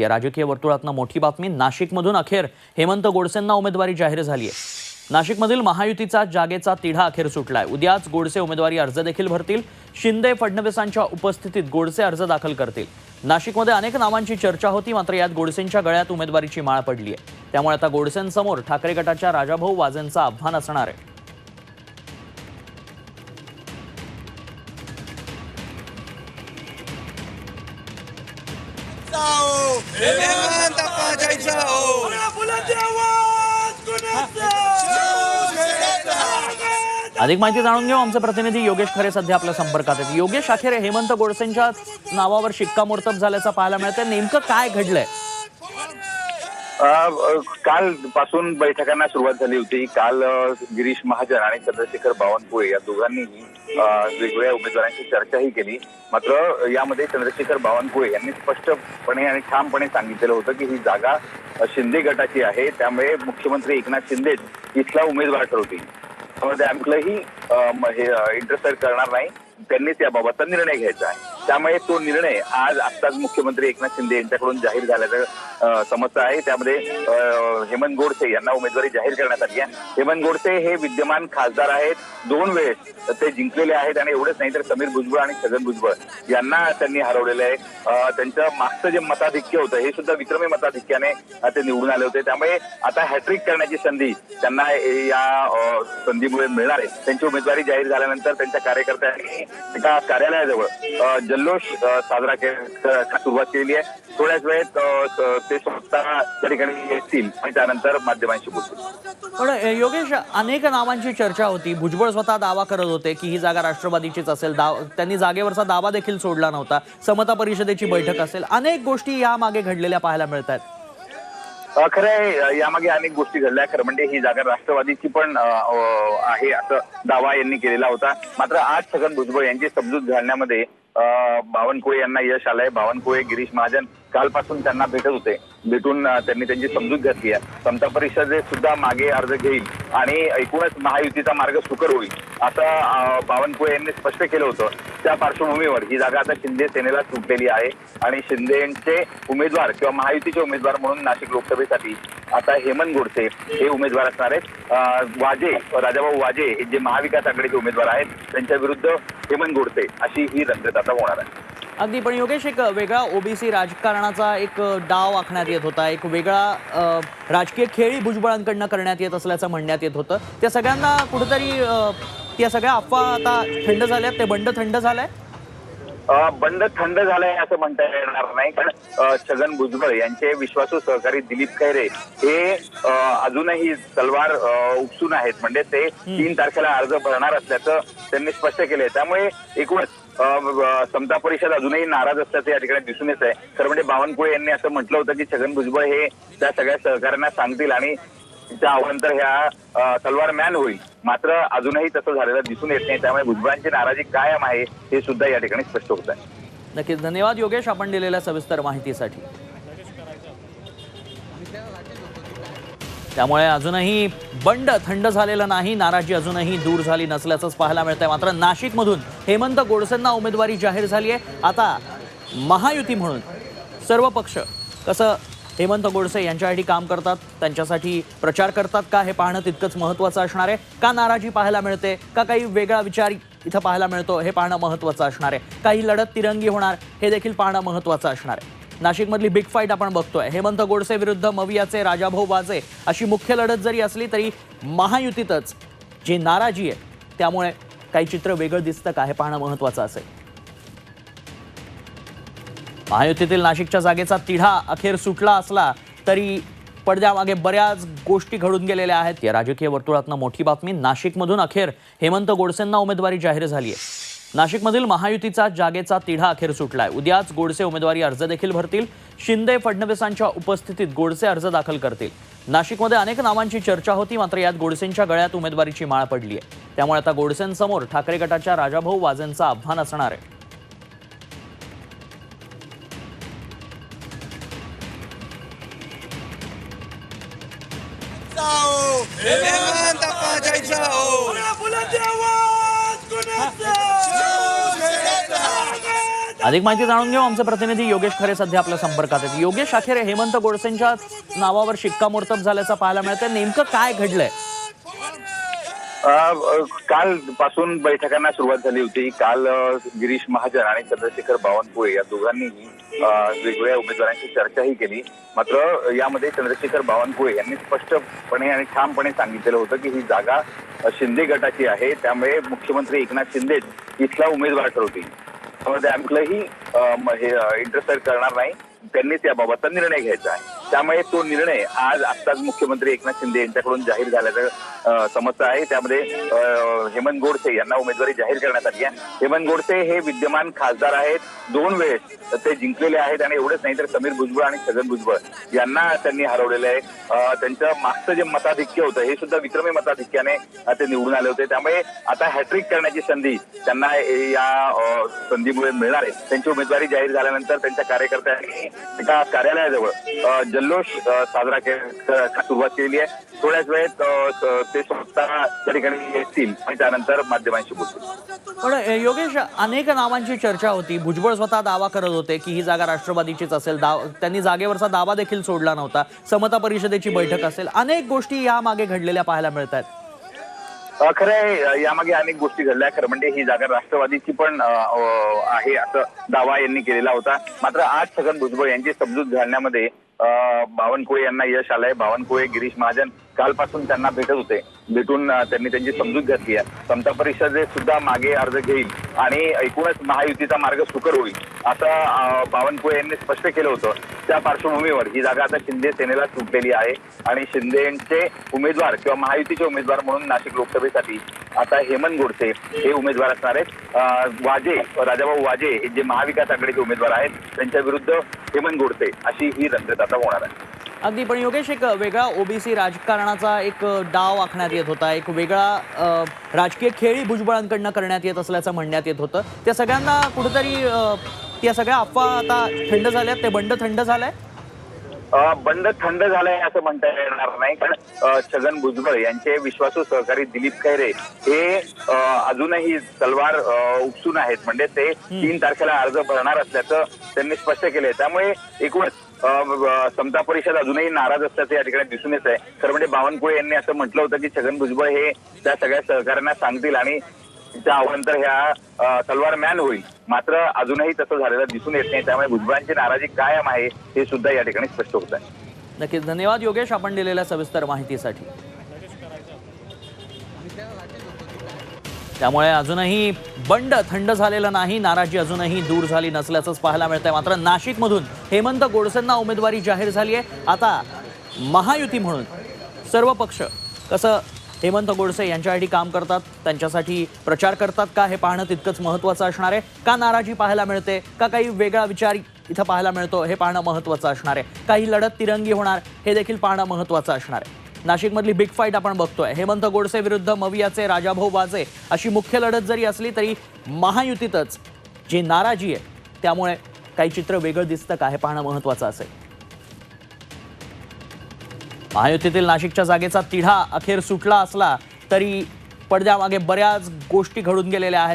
या राजकीय वर्तुळातनं मोठी बातमी नाशिकमधून अखेर हेमंत गोडसेंना उमेदवारी जाहीर झाली आहे नाशिकमधील महायुतीचा जागेचा तिढा अखेर सुटलाय. उद्याच गोडसे उमेदवारी अर्ज देखील भरतील. शिंदे फडणवीसांच्या उपस्थितीत गोडसे अर्ज दाखल करतील. नाशिकमध्ये अनेक नावांची चर्चा होती मात्र यात गोडसेंच्या गळ्यात उमेदवारीची माळ पडली आहे त्यामुळे आता गोडसेंसमोर ठाकरे गटाच्या राजाभाऊ वाजेंचं आव्हान असणार आहे. हेमंत अधिक माहिती जाणून घेऊ. आमचे प्रतिनिधी योगेश खरे सध्या आपल्या संपर्कात आहेत. योगेश अखेर हेमंत गोडसेंच्या नावावर शिक्कामोर्तब झाल्याचं पाहायला मिळतंय. नेमकं काय घडलंय? काल पासून बैठकांना सुरुवात झाली होती. काल गिरीश महाजन आणि चंद्रशेखर बावनकुळे या दोघांनीही वेगवेगळ्या उमेदवारांची चर्चाही केली. मात्र यामध्ये चंद्रशेखर बावनकुळे यांनी स्पष्टपणे आणि ठामपणे सांगितलेलं होतं की ही जागा शिंदे गटाची आहे. त्यामुळे मुख्यमंत्री एकनाथ शिंदेच इथला उमेदवार ठरवतील. त्यामध्ये आमकुलाही इंटरफेअर करणार नाही. त्यांनीच याबाबतचा निर्णय घ्यायचा आहे. त्यामुळे तो निर्णय आज आत्ताच मुख्यमंत्री एकनाथ शिंदे यांच्याकडून जाहीर झाल्याचं समस्या आहे. त्यामध्ये हेमंत गोडसे यांना उमेदवारी जाहीर करण्यात आली आहे. हेमंत गोडसे हे विद्यमान खासदार आहेत. दोन वेळेस ते जिंकलेले आहेत आणि एवढंच नाही तर समीर भुजबळ आणि छगन भुजबळ यांना त्यांनी हरवलेलं आहे. त्यांचं मागचं जे मताधिक्य होतं हे सुद्धा विक्रमी मताधिक्याने ते निवडून आले होते. त्यामुळे आता हॅट्रिक करण्याची संधी त्यांना या संधीमुळे मिळणार आहे. त्यांची उमेदवारी जाहीर झाल्यानंतर त्यांच्या कार्यकर्त्यांनी एका कार्यालयाजवळ जल्लोष साजरा सुरुवात केलेली आहे. थोड्याच वेळेत ते स्वतः त्या ठिकाणी येतील आणि त्यानंतर माध्यमांशी बोलतील. पण योगेश अनेक नावांची चर्चा होती. भुजबळ स्वतः दावा करत होते की ही जागा राष्ट्रवादीचीच असेल. दाव त्यांनी जागेवरचा दावा देखील सोडला नव्हता. समता परिषदेची बैठक असेल. अनेक गोष्टी यामागे घडलेल्या पाहायला मिळत आहेत खरं आहे यामागे अनेक गोष्टी घडल्या. खरं म्हणजे ही जागा राष्ट्रवादीची पण आहे असं दावा यांनी केलेला होता. मात्र आज छगन भुजबळ यांची समजूत घालण्यामध्ये बावनकुळे यांना यश आलंय. बावनकुळे गिरीश महाजन कालपासून त्यांना भेटत होते. भेटून त्यांनी त्यांची समजूत घातली आहे. समता परिषद सुद्धा मागे अर्ज घेईल आणि एकूणच महायुतीचा मार्ग सुकर होईल. असं बावनकुळे यांनी स्पष्ट केलं होतं. त्या पार्श्वभूमीवर ही जागा आता शिंदे सेनेला सुटलेली आहे. आणि शिंदेचे उमेदवार किंवा महायुतीचे उमेदवार म्हणून नाशिक लोकसभेसाठी आता हेमंत गोडसे हे उमेदवार असणार आहेत. वाजे राजाभाऊ वाजे हे जे महाविकास आघाडीचे उमेदवार आहेत त्यांच्या विरुद्ध हेमंत गोडसे अशी ही रंगत आता होणार आहे. अगदी पण योगेश एक वेगळा ओबीसी राजकारणाचा एक डाव आखण्यात येत होता. एक वेगळा राजकीय खेळी भुजबळांकडनं करण्यात येत असल्याचं म्हणण्यात येत होतं. त्या सगळ्यांना कुठेतरी त्या सगळ्या अफवा आता थंड झाल्यात ते बंड थंड झालंय? बंड थंड झालंय असं म्हणता येणार नाही कारण छगन भुजबळ यांचे विश्वासू सहकारी दिलीप खैरे हे अजूनही तलवार उपसून आहेत. म्हणजे ते तीन तारखेला अर्ज भरणार असल्याचं त्यांनी स्पष्ट केलंय. त्यामुळे एकूणच समता परिषद अजूनही नाराज असल्याचं या ठिकाणी दिसून येत आहे खरं म्हणजे बावनकुळे यांनी असं म्हटलं होतं की छगन भुजबळ हे त्या सगळ्या सहकाऱ्यांना सांगतील आणि त्या ह्या तलवार मॅन होईल. मात्र अजूनही तसं झालेलं दिसून येत नाही. त्यामुळे भुजबळांची नाराजी कायम आहे हे सुद्धा या ठिकाणी स्पष्ट होत आहे. नक्कीच. धन्यवाद योगेश आपण दिलेल्या सविस्तर माहितीसाठी. त्यामुळे अजूनही बंड थंड झालेलं नाही नाराजी अजूनही दूर झाली नसल्याचंच पाहायला मिळतंय. मात्र नाशिकमधून हेमंत गोडसेंना उमेदवारी जाहीर झाली आहे. आता महायुती म्हणून सर्व पक्ष कसं हेमंत गोडसे यांच्यासाठी काम करतात. त्यांच्यासाठी प्रचार करतात का? हे पाहणं तितकंच महत्त्वाचं असणार आहे. का नाराजी पाहायला मिळते? का काही वेगळा विचार इथं पाहायला मिळतो? हे पाहणं महत्त्वाचं असणार आहे. काही लढत तिरंगी होणार हे देखील पाहणं महत्त्वाचं असणार आहे. नाशिकमधली बिग फाईट आपण बघतोय. हेमंत गोडसे विरुद्ध मवियाचे राजाभाऊ वाजे अशी मुख्य लढत जरी असली तरी महायुतीतच जी नाराजी आहे त्यामुळे काही चित्र वेगळं दिसतं का? हे पाहणं महत्त्वाचं असेल. महायुतीतील नाशिकच्या जागेचा तिढा अखेर सुटला असला तरी पडद्यामागे बऱ्याच गोष्टी घडून गेलेल्या आहेत. या राजकीय वर्तुळातनं मोठी बातमी नाशिकमधून अखेर हेमंत गोडसेंना उमेदवारी जाहीर झाली आहे. नाशिकमधील महायुतीचा जागेचा तिढा अखेर सुटलाय. उद्याच गोडसे उमेदवारी अर्ज देखील भरतील. शिंदे फडणवीसांच्या उपस्थितीत गोडसे अर्ज दाखल करतील. नाशिकमध्ये अनेक नावांची चर्चा होती मात्र यात गोडसेंच्या गळ्यात उमेदवारीची माळ पडली आहे. त्यामुळे आता गोडसेंसमोर ठाकरे गटाच्या राजाभाऊ वाजेंचं आव्हान असणार आहे. अधिक माहिती जाणून घेऊ आमचे प्रतिनिधी योगेश खरे सध्या आपल्या संपर्कात आहेत. योगेश अखेर हेमंत गोडसेंच्या नावावर शिक्कामोर्तब झाल्याचं पाहायला मिळतंय. नेमकं काय घडलंय? काल पासून बैठकांना सुरुवात झाली होती. काल गिरीश महाजन आणि चंद्रशेखर बावनकुळे या दोघांनीही वेगवेगळ्या उमेदवारांची चर्चाही केली. मात्र यामध्ये चंद्रशेखर बावनकुळे यांनी स्पष्टपणे आणि ठामपणे सांगितलेलं होतं की ही जागा शिंदे गटाची आहे. त्यामुळे मुख्यमंत्री एकनाथ शिंदे इथला उमेदवार ठरवतील. त्यामध्ये आपलंही इंटरफेअर करणार नाही. त्यांनीच याबाबतचा निर्णय घ्यायचा आहे. त्यामुळे तो निर्णय आज आत्ताच मुख्यमंत्री एकनाथ शिंदे यांच्याकडून जाहीर झाल्याचं समस्या आहे. त्यामध्ये हेमंत गोडसे यांना उमेदवारी जाहीर करण्यात आली आहे. हेमंत गोडसे हे विद्यमान खासदार आहेत. दोन वेळेस ते जिंकलेले आहेत आणि एवढंच नाही तर समीर भुजबळ आणि छगन भुजबळ यांना त्यांनी हरवलेलं आहे. त्यांचं मागचं जे मताधिक्य होतं हे सुद्धा विक्रमी मताधिक्याने ते निवडून आले होते. त्यामुळे आता हॅट्रिक करण्याची संधी त्यांना या संधीमुळे मिळणार आहे. त्यांची उमेदवारी जाहीर झाल्यानंतर त्यांच्या कार्यकर्त्यांनी एका कार्यालयाजवळ जल्लोष साजरा के- सुरुवात केलेली आहे. थोड्याच वेळेत ते स्वतः त्या ठिकाणी येतील आणि त्यानंतर माध्यमांशी बोलतील. पण योगेश अनेक नावांची चर्चा होती. भुजबळ स्वतः दावा करत होते की ही जागा राष्ट्रवादीचीच असेल. दाव त्यांनी जागेवरचा दावा देखील सोडला नव्हता. समता परिषदेची बैठक असेल. अनेक गोष्टी यामागे घडलेल्या पाहायला मिळत आहेत खरं आहे यामागे अनेक गोष्टी घडल्या. खरं म्हणजे ही जागा राष्ट्रवादीची पण आहे असं दावा यांनी केलेला होता. मात्र आज छगन भुजबळ यांची समजूत घालण्यामध्ये बावनकुळे यांना यश आलंय. बावनकुळे गिरीश महाजन कालपासून त्यांना भेटत होते. भेटून त्यांनी त्यांची समजूत घातली आहे. समता परिषद सुद्धा मागे अर्ज घेईल आणि एकूणच महायुतीचा मार्ग सुकर होईल. असं बावनकुळे यांनी स्पष्ट केलं होतं त्या पार्श्वभूमीवर ही जागा आता शिंदे सेनेला सुटलेली आहे. आणि शिंदे यांचे उमेदवार किंवा महायुतीचे उमेदवार म्हणून नाशिक लोकसभेसाठी आता हेमंत गोडसे हे उमेदवार असणार आहेत. वाजे राजाभाऊ वाजे हे जे महाविकास आघाडीचे उमेदवार आहेत त्यांच्या विरुद्ध हेमंत गोडसे अशी ही रंगत आता होणार आहे. अगदी पण योगेश एक वेगळा ओबीसी राजकारणाचा एक डाव आखण्यात येत होता. एक वेगळा राजकीय खेळी भुजबळांकडनं करण्यात येत असल्याचं म्हणण्यात येत होतं. त्या सगळ्यांना कुठेतरी त्या सगळ्या अफवा आता थंड झाल्यात ते बंड थंड झालंय? बंड थंड झालंय असं म्हणता येणार नाही कारण छगन भुजबळ यांचे विश्वासू सहकारी दिलीप खैरे हे अजूनही तलवार उपसून आहेत. म्हणजे ते तीन तारखेला अर्ज भरणार असल्याचं त्यांनी स्पष्ट केलंय. त्यामुळे एकूणच समता परिषद अजूनही नाराज असल्याचं या ठिकाणी दिसून येत आहे खरं म्हणजे बावनकुळे यांनी असं म्हटलं होतं की छगन भुजबळ हे त्या सगळ्या सहकाऱ्यांना सांगतील आणि त्या अवांतर ह्या तलवार मॅन होईल. मात्र अजूनही तसं झालेलं दिसून येत नाही. त्यामुळे भुजबळांची नाराजी कायम आहे हे सुद्धा या ठिकाणी स्पष्ट होत आहे. नक्कीच. धन्यवाद योगेश आपण दिलेल्या सविस्तर माहितीसाठी. त्यामुळे अजूनही बंड थंड झालेलं नाही नाराजी अजूनही दूर झाली नसल्याचंच पाहायला मिळतंय. मात्र नाशिकमधून हेमंत गोडसेंना उमेदवारी जाहीर झाली आहे. आता महायुती म्हणून सर्व पक्ष कसं हेमंत गोडसे यांच्यासाठी काम करतात त्यांच्यासाठी प्रचार करतात का? हे पाहणं तितकंच महत्त्वाचं असणार आहे. का नाराजी पाहायला मिळते? का काही वेगळा विचार इथं पाहायला मिळतो? हे पाहणं महत्त्वाचं असणार आहे. काही लढत तिरंगी होणार हे देखील पाहणं महत्त्वाचं असणार आहे. नाशिकमधली बिग फाईट आपण बघतोय. हेमंत गोडसे विरुद्ध मवियाचे राजाभाऊ वाजे अशी मुख्य लढत जरी असली तरी महायुतीतच जी नाराजी आहे त्यामुळे काही चित्र वेगळं दिसतं का? हे पाहणं महत्त्वाचं असेल. महायुतीतील नाशिकच्या जागेचा तिढा अखेर सुटला असला तरी पडद्यामागे बऱ्याच गोष्टी घडून गेलेल्या आहेत.